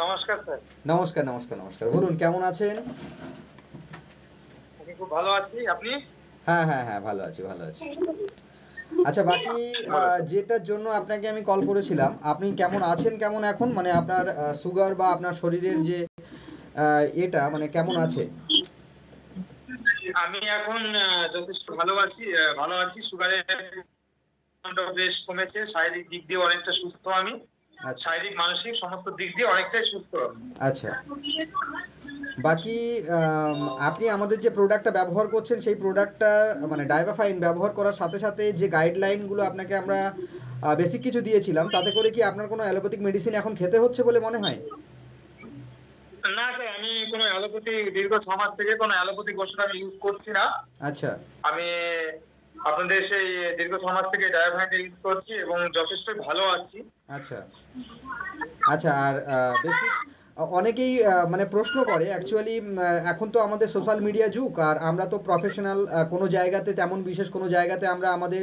নমস্কার স্যার। নমস্কার নমস্কার নমস্কার। বলুন কেমন আছেন? আমি খুব ভালো আছি। আপনি? হ্যাঁ হ্যাঁ হ্যাঁ ভালো আছি ভালো আছি। আচ্ছা বাকি যেটার জন্য আপনাকে আমি কল করেছিলাম আপনি কেমন আছেন কেমন এখন? মানে আপনার সুগার বা আপনার শরীরের যে এটা মানে কেমন আছে? আমি এখন যথেষ্ট ভালোবাসি ভালো আছি। সুগারের বেশ কমেছে শারীরিক দিক দিয়ে অনেকটা সুস্থ আমি। শারীরিক মানসিক সমস্ত দিক দিয়ে অনেকটাই সুস্থ। আচ্ছা। বাকি আপনি আমাদের যে প্রোডাক্টটা ব্যবহার করছেন সেই প্রোডাক্টটা মানে ডাইভাফাইন ব্যবহার করার সাথে সাথে যে গাইডলাইনগুলো আপনাকে আমরা বেসিক কিছু দিয়েছিলাম তাতে করে কি আপনার কোনো অ্যালোপ্যাথিক মেডিসিন এখন খেতে হচ্ছে বলে মনে হয়? না স্যার আমি কোনো অ্যালোপ্যাথি দীর্ঘ ছ মাস থেকে কোনো অ্যালোপ্যাথিক ওষুধ আমি ইউজ করছি না। আচ্ছা। আমি আপনাদের সেই দীর্ঘ মাস থেকে ডায়াভাইনটা ইউজ করছি এবং যথেষ্ট ভালো আছি। আচ্ছা। আচ্ছা আর বেসিক অনেকেই মানে প্রশ্ন করে অ্যাকচুয়ালি এখন তো আমাদের সোশ্যাল মিডিয়া যুগ, আর আমরা তো প্রফেশনাল কোনো জায়গাতে, তেমন বিশেষ কোনো জায়গাতে আমরা আমাদের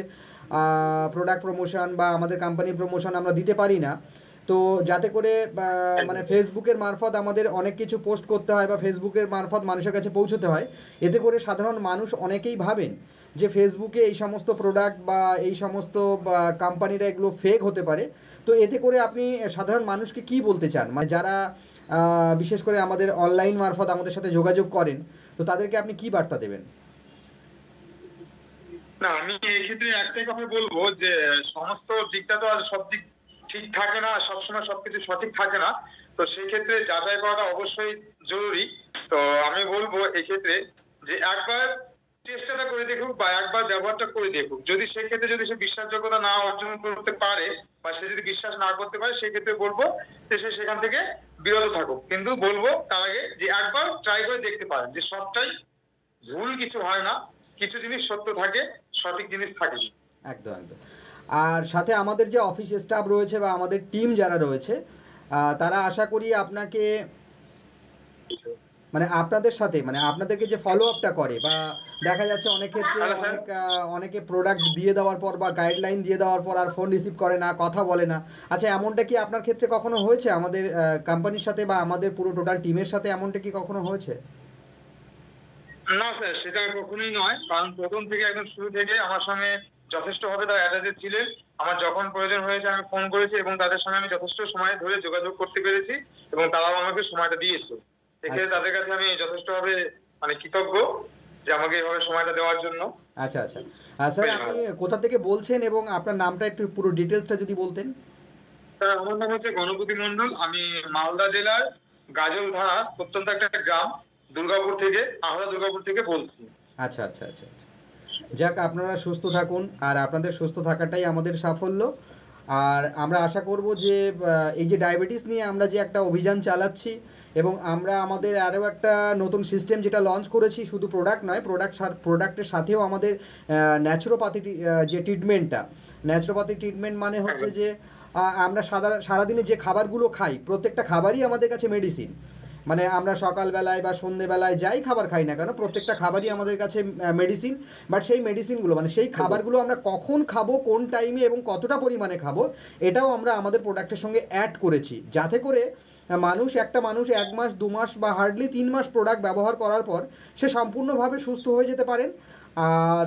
প্রোডাক্ট প্রমোশন বা আমাদের কোম্পানির প্রমোশন আমরা দিতে পারি না। তো যাতে করে মানে ফেসবুকের মারফত আমাদের অনেক কিছু পোস্ট করতে হয় বা ফেসবুকের মারফত মানুষের কাছে পৌঁছতে হয় এতে করে সাধারণ মানুষ অনেকেই ভাবেন যে ফেসবুকে এই সমস্ত প্রোডাক্ট বা এই সমস্ত কোম্পানিরা এগুলো ফেক হতে পারে। তো এতে করে আপনি সাধারণ মানুষকে কি বলতে চান? মানে যারা বিশেষ করে আমাদের অনলাইন মারফত আমাদের সাথে যোগাযোগ করেন তো তাদেরকে আপনি কি বার্তা দেবেন? না আমি এই ক্ষেত্রে একটাই কথা বলব যে সমস্ত দিকটা তো আর সব দিক ঠিক থাকে না, সবসময় সবকিছু সঠিক থাকে না, তো সেই ক্ষেত্রে যাচাই করাটা অবশ্যই জরুরি। তো আমি বলব এক্ষেত্রে যে একবার চেষ্টাটা করে দেখুক বা একবার ব্যবহারটা করে দেখুক। যদি সেক্ষেত্রে যদি সে বিশ্বাসযোগ্যতা না অর্জন করতে পারে বা সে যদি বিশ্বাস না করতে পারে, সেক্ষেত্রে বলব যে সে সেখান থেকে বিরত থাকুক। কিন্তু বলব তার আগে যে একবার ট্রাই করে দেখতে পারেন যে সবটাই ভুল কিছু হয় না, কিছু জিনিস সত্য থাকে, সঠিক জিনিস থাকে একদম একদম। আর সাথে আমাদের যে অফিস স্টাফ রয়েছে বা আমাদের টিম যারা রয়েছে তারা আশা করি আপনাকে মানে আপনাদের সাথে মানে আপনাদেরকে যে ফলো আপটা করে বা দেখা যাচ্ছে অনেক ক্ষেত্রে অনেক অনেকে প্রোডাক্ট দিয়ে দেওয়ার পর বা গাইডলাইন দিয়ে দেওয়ার পর আর ফোন রিসিভ করে না কথা বলে না। আচ্ছা এমনটা কি আপনার ক্ষেত্রে কখনো হয়েছে? আমাদের কোম্পানির সাথে বা আমাদের পুরো টোটাল টিমের সাথে এমনটা কি কখনো হয়েছে? না স্যার সেটা কখনোই নয়। কারণ প্রথম থেকে একদম শুরু থেকে আমার সঙ্গে যথেষ্ট ভাবে তারা অ্যাটাচে ছিলেন। আমার যখন প্রয়োজন হয়েছে আমি ফোন করেছি এবং তাদের সঙ্গে আমি যথেষ্ট সময় ধরে যোগাযোগ করতে পেরেছি এবং তারাও আমাকে সময়টা দিয়েছে। এক্ষেত্রে আচ্ছা। তাদের কাছে আমি যথেষ্ট ভাবে মানে কৃতজ্ঞ যে আমাকে এইভাবে সময়টা দেওয়ার জন্য। আচ্ছা আচ্ছা। স্যার আপনি কোথা থেকে বলছেন এবং আপনার নামটা একটু পুরো ডিটেলসটা যদি বলতেন। আমার নাম হচ্ছে গণপতি মন্ডল আমি মালদা জেলার গাজল থানা প্রত্যন্ত একটা গ্রাম দুর্গাপুর থেকে আহরা দুর্গাপুর থেকে বলছি। আচ্ছা আচ্ছা আচ্ছা আচ্ছা। যাক, আপনারা সুস্থ থাকুন আর আপনাদের সুস্থ থাকাটাই আমাদের সাফল্য। আর আমরা আশা করব যে এই যে ডায়াবেটিস নিয়ে আমরা যে একটা অভিযান চালাচ্ছি এবং আমরা আমাদের আরও একটা নতুন সিস্টেম যেটা লঞ্চ করেছি, শুধু প্রোডাক্ট নয় প্রোডাক্ট প্রোডাক্টের সাথেও আমাদের ন্যাচুরোপ্যাথি যে ট্রিটমেন্টটা ন্যাচুরোপ্যাথি ট্রিটমেন্ট মানে হচ্ছে যে আমরা সারা সারাদিনে যে খাবারগুলো খাই, প্রত্যেকটা খাবারই আমাদের কাছে মেডিসিন মানে আমরা সকালবেলায় বা সন্ধেবেলায় যাই খাবার খাই না কেন? প্রত্যেকটা খাবারই আমাদের কাছে মেডিসিন বাট সেই মেডিসিনগুলো মানে সেই খাবারগুলো আমরা কখন খাব কোন টাইমে এবং কতটা পরিমাণে খাব এটাও আমরা আমাদের প্রোডাক্টের সঙ্গে অ্যাড করেছি। যাতে করে মানুষ একটা মানুষ এক মাস দু মাস বা হার্ডলি তিন মাস প্রোডাক্ট ব্যবহার করার পর সে সম্পূর্ণভাবে সুস্থ হয়ে যেতে পারেন। আর